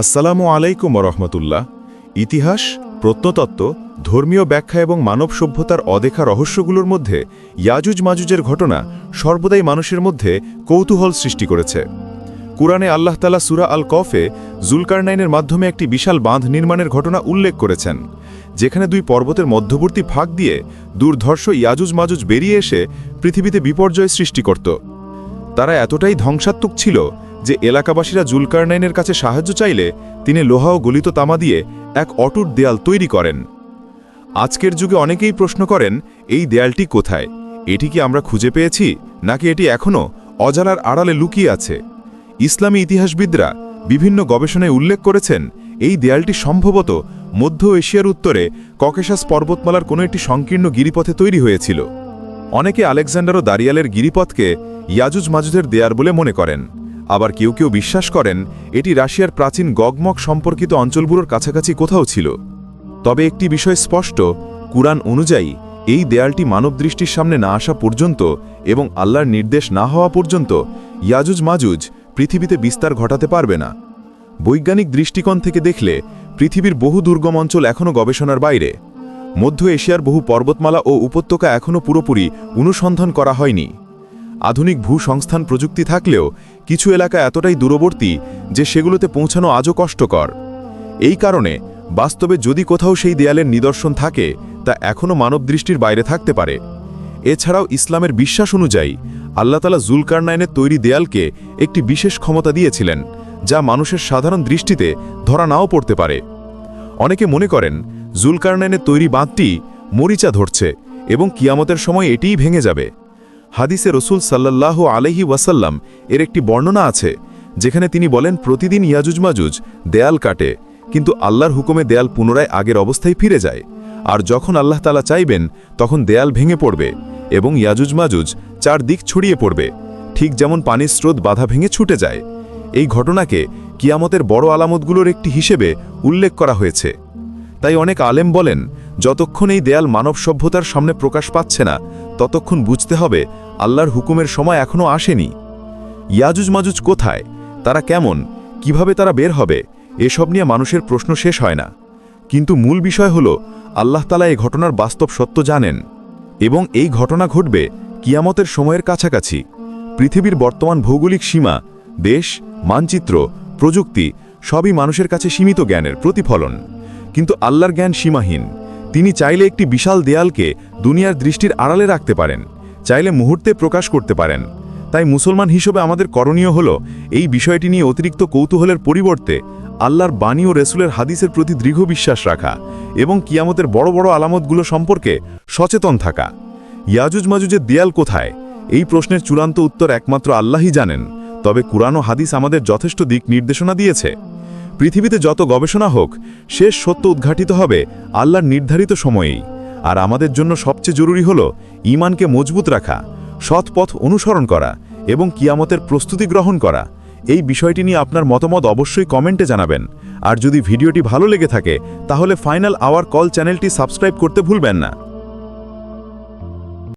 আসসালামু আলাইকুম রহমতুল্লাহ ইতিহাস, প্রত্নতত্ত্ব, ধর্মীয় ব্যাখ্যা এবং মানব সভ্যতার অদেখা রহস্যগুলোর মধ্যে ইয়াজুজ মাজুজের ঘটনা সর্বদাই মানুষের মধ্যে কৌতূহল সৃষ্টি করেছে। কুরআনে আল্লাহ তালা সুরা আল কফে জুলকারনাইনের মাধ্যমে একটি বিশাল বাঁধ নির্মাণের ঘটনা উল্লেখ করেছেন, যেখানে দুই পর্বতের মধ্যবর্তী ফাঁক দিয়ে দুর্ধর্ষ ইয়াজুজ মাজুজ বেরিয়ে এসে পৃথিবীতে বিপর্যয় সৃষ্টি করত। তারা এতটাই ধ্বংসাত্মক ছিল যে এলাকাবাসীরা জুলকারনাইনের কাছে সাহায্য চাইলে তিনি লোহা ও গলিত তামা দিয়ে এক অটুট দেয়াল তৈরি করেন। আজকের যুগে অনেকেই প্রশ্ন করেন, এই দেয়ালটি কোথায়? এটি কি আমরা খুঁজে পেয়েছি? নাকি এটি এখনও অজালার আড়ালে লুকিয়ে আছে? ইসলামী ইতিহাসবিদরা বিভিন্ন গবেষণায় উল্লেখ করেছেন, এই দেয়ালটি সম্ভবত মধ্য এশিয়ার উত্তরে ককেশাস পর্বতমালার কোনো একটি সংকীর্ণ গিরিপথে তৈরি হয়েছিল। অনেকে আলেকজান্ডার ও দারিয়ালের গিরিপথকে ইয়াজুজ মাজুজের দেয়ার বলে মনে করেন। আবার কেউ কেউ বিশ্বাস করেন, এটি রাশিয়ার প্রাচীন গগমগ সম্পর্কিত অঞ্চলগুলোর কাছাকাছি কোথাও ছিল। তবে একটি বিষয় স্পষ্ট, কুরআন অনুযায়ী, এই দেয়ালটি মানব দৃষ্টির সামনে না আসা পর্যন্ত এবং আল্লাহর নির্দেশ না হওয়া পর্যন্ত ইয়াজুজ মাজুজ পৃথিবীতে বিস্তার ঘটাতে পারবে না। বৈজ্ঞানিক দৃষ্টিকোণ থেকে দেখলে, পৃথিবীর বহু দুর্গম অঞ্চল এখনও গবেষণার বাইরে। মধ্য এশিয়ার বহু পর্বতমালা ও উপত্যকা এখনও পুরোপুরি অনুসন্ধান করা হয়নি। আধুনিক ভূসংস্থান প্রযুক্তি থাকলেও কিছু এলাকা এতটাই দূরবর্তী যে সেগুলোতে পৌঁছানো আজও কষ্টকর। এই কারণে বাস্তবে যদি কোথাও সেই দেয়ালের নিদর্শন থাকে, তা এখনও মানব দৃষ্টির বাইরে থাকতে পারে। এছাড়াও ইসলামের বিশ্বাস অনুযায়ী আল্লাহতালা জুলকারনাইনের তৈরি দেয়ালকে একটি বিশেষ ক্ষমতা দিয়েছিলেন, যা মানুষের সাধারণ দৃষ্টিতে ধরা নাও পড়তে পারে। অনেকে মনে করেন, জুলকারনাইনের তৈরি বাঁধটি মরিচা ধরছে এবং কিয়ামতের সময় এটিই ভেঙে যাবে। হাদিসে রসুল সাল্লাহ আলহি ওয়াসাল্লাম এর একটি বর্ণনা আছে, যেখানে তিনি বলেন, প্রতিদিন ইয়াজুজ মাজুজ, দেয়াল কাটে, কিন্তু আল্লাহর হুকুমে দেয়াল পুনরায় আগের অবস্থায় ফিরে যায়। আর যখন আল্লাহ তালা চাইবেন, তখন দেয়াল ভেঙে পড়বে এবং ইয়াজুজ মাজুজ চার দিক ছড়িয়ে পড়বে, ঠিক যেমন পানির স্রোত বাধা ভেঙে ছুটে যায়। এই ঘটনাকে কিয়ামতের বড় আলামতগুলোর একটি হিসেবে উল্লেখ করা হয়েছে। তাই অনেক আলেম বলেন, যতক্ষণ এই দেয়াল মানব সভ্যতার সামনে প্রকাশ পাচ্ছে না ততক্ষণ বুঝতে হবে আল্লাহর হুকুমের সময় এখনও আসেনি। ইয়াজুজ মাজুজ কোথায়? তারা কেমন? কীভাবে তারা বের হবে? এসব নিয়ে মানুষের প্রশ্ন শেষ হয় না। কিন্তু মূল বিষয় হল, আল্লাহ তালা এই ঘটনার বাস্তব সত্য জানেন এবং এই ঘটনা ঘটবে কিয়ামতের সময়ের কাছাকাছি। পৃথিবীর বর্তমান ভৌগোলিক সীমা, দেশ, মানচিত্র, প্রযুক্তি সবই মানুষের কাছে সীমিত জ্ঞানের প্রতিফলন। কিন্তু আল্লাহর জ্ঞান সীমাহীন। তিনি চাইলে একটি বিশাল দেয়ালকে দুনিয়ার দৃষ্টির আড়ালে রাখতে পারেন, চাইলে মুহূর্তে প্রকাশ করতে পারেন। তাই মুসলমান হিসেবে আমাদের করণীয় হল এই বিষয়টি নিয়ে অতিরিক্ত কৌতূহলের পরিবর্তে আল্লাহর বাণী ও রেসুলের হাদিসের প্রতি দৃঢ় বিশ্বাস রাখা এবং কিয়ামতের বড় বড় আলামতগুলো সম্পর্কে সচেতন থাকা। ইয়াজুজ মাজুজের দেয়াল কোথায়? এই প্রশ্নের চূড়ান্ত উত্তর একমাত্র আল্লাহই জানেন, তবে কুরআন ও হাদিস আমাদের যথেষ্ট দিক নির্দেশনা দিয়েছে। পৃথিবীতে যত গবেষণা হোক, শেষ সত্য উদ্ঘাটিত হবে আল্লাহর নির্ধারিত সময়েই। আর আমাদের জন্য সবচেয়ে জরুরি হল ইমানকে মজবুত রাখা, সৎ পথ অনুসরণ করা এবং কিয়ামতের প্রস্তুতি গ্রহণ করা। এই বিষয়টি নিয়ে আপনার মতামত অবশ্যই কমেন্টে জানাবেন। আর যদি ভিডিওটি ভালো লেগে থাকে, তাহলে ফাইনাল আওয়ার কল চ্যানেলটি সাবস্ক্রাইব করতে ভুলবেন না।